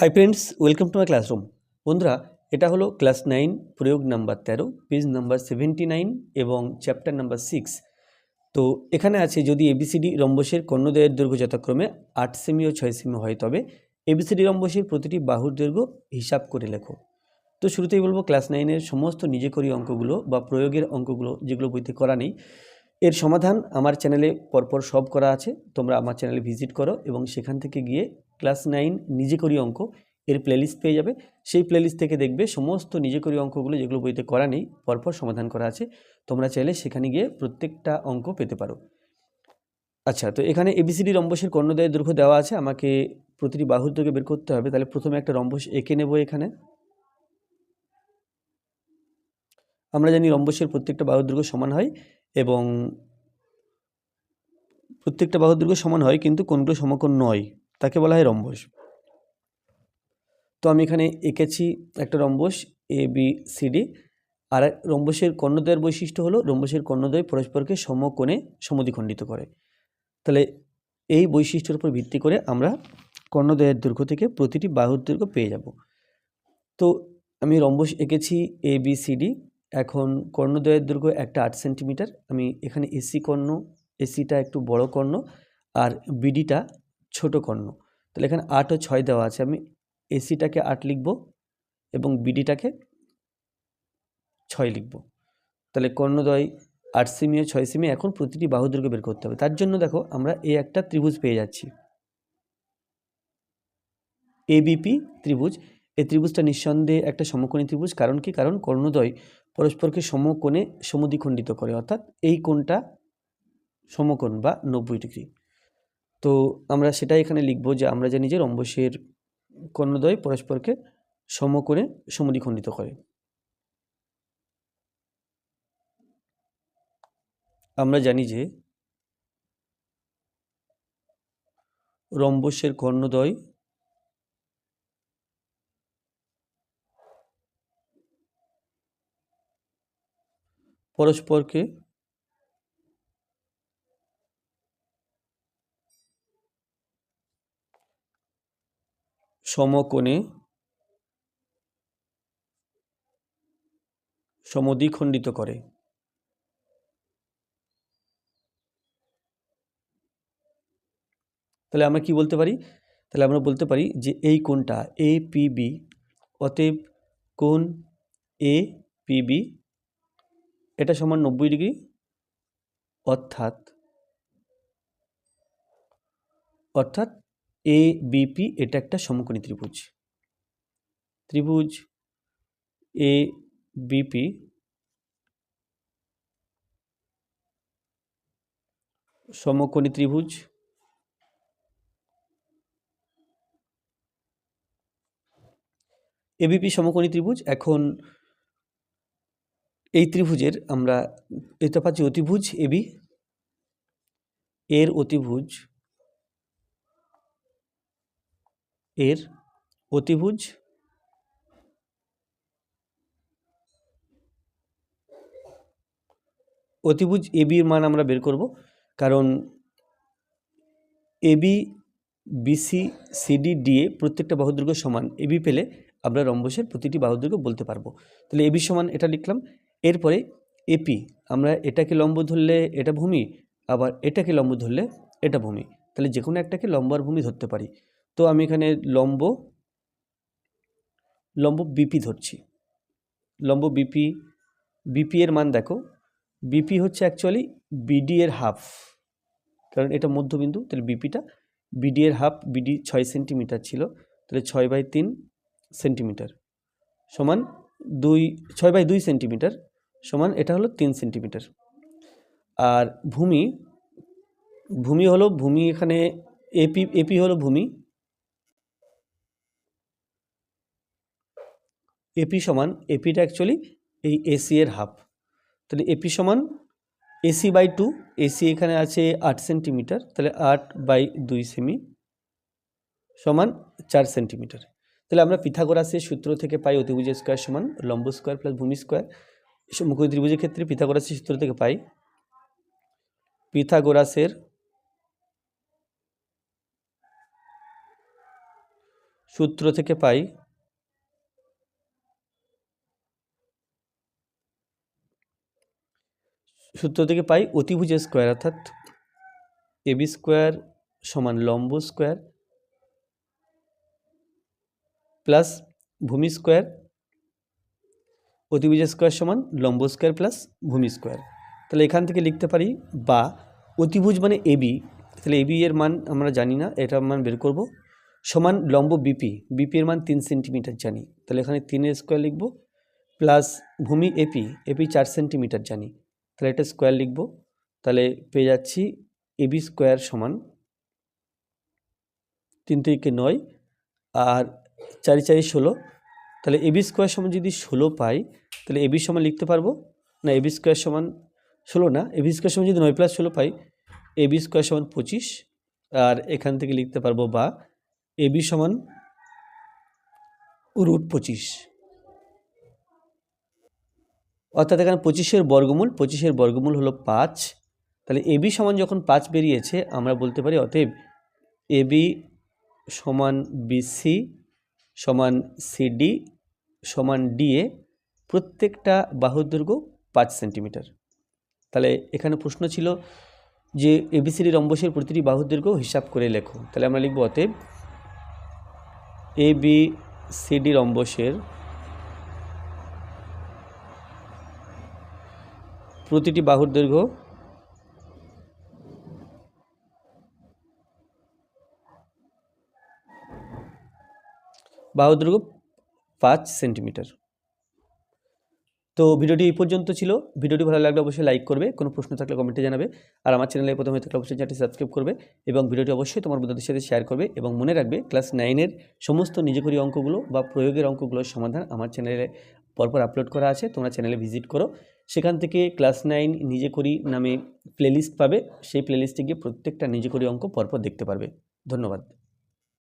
Hi friends welcome to my classroom বন্ধুরা, এটা হলো ক্লাস নাইন প্রয়োগ নাম্বার তেরো পেজ নাম্বার সেভেন্টি নাইন এবং চ্যাপ্টার নাম্বার সিক্স তো এখানে আছে যদি এবিসিডি রম্বসের কর্ণদয়ের দৈর্ঘ্য যথাক্রমে আট সেমি ও ছয় সেমি হয়, তবে এবিসিডি রম্বসের প্রতিটি বাহুর দৈর্ঘ্য হিসাব করে লেখো। তো শুরুতেই বলব ক্লাস নাইনের সমস্ত নিজে করি অঙ্কগুলো বা প্রয়োগের অঙ্কগুলো যেগুলো বইতে করা নেই, এর সমাধান আমার চ্যানেলে পরপর সব করা আছে। তোমরা আমার চ্যানেলে ভিজিট করো এবং সেখান থেকে গিয়ে ক্লাস নাইন নিজে করি অঙ্ক এর প্লেলিস্ট পেয়ে যাবে। সেই প্লেলিস্ট থেকে দেখবে সমস্ত নিজে করি অঙ্কগুলো যেগুলো বইতে করা নেই, পরপর সমাধান করা আছে। তোমরা চাইলে সেখানে গিয়ে প্রত্যেকটা অঙ্ক পেতে পারো। আচ্ছা তো এখানে এবিসিডি রম্বসের কর্ণদয়ের দৈর্ঘ্য দেওয়া আছে। আমাকে প্রতিটি বাহুর দৈর্ঘ্য বের করতে হবে। তাহলে প্রথমে একটা রম্বস এঁকে নেব এখানে। আমরা জানি রম্বসের প্রত্যেকটা বাহুর দৈর্ঘ্য সমান হয় এবং প্রত্যেকটা বাহুর দৈর্ঘ্য সমান হয় কিন্তু কোনগুলো সমকোণ নয়। তাকে বলা হয় রম্বস। তো আমি এখানে এঁকেছি একটা rhombus A B C D আর রম্বসের কর্ণদ্বয়ের বৈশিষ্ট্য হলো, রম্বসের কর্ণদ্বয় পরস্পরকে সমকোণে সমদ্বিখণ্ডিত করে। তাহলে এই বৈশিষ্ট্যের উপর ভিত্তি করে আমরা কর্ণদ্বয়ের দৈর্ঘ্য থেকে প্রতিটি বাহুর দৈর্ঘ্য পেয়ে যাব। তো আমি রম্বস এঁকেছি এ বি সি ডি এখন কর্ণদ্বয়ের দৈর্ঘ্য একটা আট সেন্টিমিটার। আমি এখানে এসি কর্ণ এসিটা একটু বড় কর্ণ। আর বিডিটা ছোট কর্ণ। তাহলে এখানে আট ও ছয় দেওয়া আছে। আমি এসিটাকে আট লিখব এবং বিডিটাকে ছয় লিখব। তাহলে কর্ণদ্বয় আট সেমি ও ছয় সেমি, এখন প্রতিটি বাহু দৈর্ঘ্য বের করতে হবে। তার জন্য দেখো আমরা এই একটা ত্রিভুজ পেয়ে যাচ্ছি। এবিপি ত্রিভুজ। এই ত্রিভুজটা নিঃসন্দেহে একটা সমকোণী ত্রিভুজ। কারণ কি? কারণ কর্ণদ্বয় পরস্পরকে সমকোণে সমদ্বিখণ্ডিত করে। অর্থাৎ এই কোণটা সমকোণ বা নব্বই ডিগ্রি। তো আমরা সেটাই এখানে লিখব যে আমরা জানি যে রম্বসের কর্ণদ্বয় পরস্পরকে সম করে সমদ্বিখণ্ডিত করে। আমরা জানি যে রম্বসের কর্ণদ্বয় পরস্পরকে সমকোণে সমদ্বিখণ্ডিত করে। তাহলে আমরা কি বলতে পারি? তাহলে আমরা বলতে পারি যে এই কোণটা এ পি বি, অতএব কোণ এ পি বি, এটা সমান নব্বই ডিগ্রি, অর্থাৎ অর্থাৎ এ বিপি এটা একটা সমকোণী ত্রিভুজ। ত্রিভুজ এ বিপি সমকোণী ত্রিভুজ। এবিপি সমকোণী ত্রিভুজ। এখন এই ত্রিভুজের আমরা, এটা পাচ্ছি অতিভুজ এবি এর অতিভুজ এর অতিভুজ অতিভুজ এবির মান আমরা বের করব, কারণ এবি বিসি সিডি ডিএ প্রত্যেকটা বাহুদৈর্ঘ্য সমান। এবি পেলে আমরা রম্বসের প্রতিটি বাহুদৈর্ঘ্য বলতে পারব। তাহলে এবি সমান এটা লিখলাম। এরপরে এপি আমরা এটাকে লম্ব ধরলে এটা ভূমি, আবার এটাকে লম্ব ধরলে এটা ভূমি। তাহলে যে কোনো একটাকে লম্ব আর ভূমি ধরতে পারি। তো আমি এখানে লম্ব লম্ব বিপি ধরছি। লম্ব বিপি বিপি এর মান দেখো। বিপি হচ্ছে অ্যাকচুয়ালি বিডি এর হাফ কারণ এটা মধ্যবিন্দু, তাহলে বিপিটা বিডি এর হাফ বিডি ছয় সেন্টিমিটার ছিল, তাহলে ছয় বাই তিন সেন্টিমিটার সমান দুই, ছয় বাই দুই সেন্টিমিটার সমান এটা হলো তিন সেন্টিমিটার আর ভূমি ভূমি হলো ভূমি এখানে এপি এপি হলো ভূমি। এপি সমান এপিটা অ্যাকচুয়ালি এই এসি এর হাফ তাহলে এপি সমান এসি বাই টু এসি এখানে আছে আট সেন্টিমিটার তাহলে আট বাই দুই সেমি সমান চার সেন্টিমিটার তাহলে আমরা পিথাগোরাসের সূত্র থেকে পাই অতিভুজ স্কোয়ার সমান লম্ব স্কোয়ার প্লাস ভূমি স্কোয়ার মুখ ত্রিভুজের ক্ষেত্রে পিথাগোরাসের সূত্র থেকে পাই পিথাগোরাসের সূত্র থেকে পাই সূত্র থেকে পাই অতিভুজের স্কোয়ার অর্থাৎ এবি স্কোয়ার সমান লম্ব স্কোয়ার প্লাস ভূমি স্কোয়ার অতিভুজের স্কোয়ার সমান লম্ব স্কোয়ার প্লাস ভূমি স্কোয়ার। তাহলে এখান থেকে লিখতে পারি বা অতিভুজ মানে এবি তাহলে এবি এর মান আমরা জানি না এটার মান বের করব। সমান লম্ব বিপি বিপি এর মান তিন সেন্টিমিটার জানি। তাহলে এখানে তিনের স্কোয়ার লিখব, প্লাস ভূমি এপি এপি চার সেন্টিমিটার জানি। তাহলে এটা স্কোয়ার লিখব। তাহলে পেয়ে যাচ্ছি এবি স্কোয়ার সমান তিন থেকে নয় আর চারি চারি ষোলো। তাহলে এবি স্কোয়ার সমান যদি ষোলো পাই, তাহলে এবি সমান লিখতে পারব? না এবি স্কোয়ার সমান ষোলো না এবি স্কোয়ার সমান যদি নয় প্লাস ষোলো পাই এবি স্কোয়ার সমান পঁচিশ। আর এখান থেকে লিখতে পারব বা এবি সমান রুট পঁচিশ। অর্থাৎ এখানে পঁচিশের বর্গমূল পঁচিশের বর্গমূল হলো পাঁচ। তাহলে এবি সমান যখন পাঁচ বেরিয়েছে, আমরা বলতে পারি অতএব এবি সমান বিসি সমান সিডি সমান ডিএ প্রত্যেকটা বাহুর দৈর্ঘ্য পাঁচ সেন্টিমিটার। তাহলে এখানে প্রশ্ন ছিল যে এবিসিডি রম্বসের প্রতিটি বাহুর দৈর্ঘ্য হিসাব করে লেখো। তাহলে আমরা লিখব অতএব এ বি সিডি রম্বসের প্রতিটি বাহুর দৈর্ঘ্য বাহুর দৈর্ঘ্য পাঁচ সেন্টিমিটার। তো ভিডিওটি এই পর্যন্ত ছিল। ভিডিওটি ভালো লাগলে অবশ্যই লাইক করবে, কোনো প্রশ্ন থাকলে কমেন্টে জানাবে। আর আমার চ্যানেলে প্রথমে থাকলে অবশ্যই চ্যানেলটি সাবস্ক্রাইব করবে এবং ভিডিওটি অবশ্যই তোমার বন্ধুদের সাথে শেয়ার করবে এবং মনে রাখবে ক্লাস নাইনের সমস্ত নিজেকরি অঙ্কগুলো বা প্রয়োগের অঙ্কগুলোর সমাধান আমার চ্যানেলে পরপর আপলোড করা আছে। তোমরা চ্যানেলে ভিজিট করো। সেখান থেকে ক্লাস নাইন নিজে করি নামে প্লেলিস্ট পাবে। সেই প্লেলিস্টে গিয়ে প্রত্যেকটা নিজে করি অঙ্ক পরপর দেখতে পারবে। ধন্যবাদ।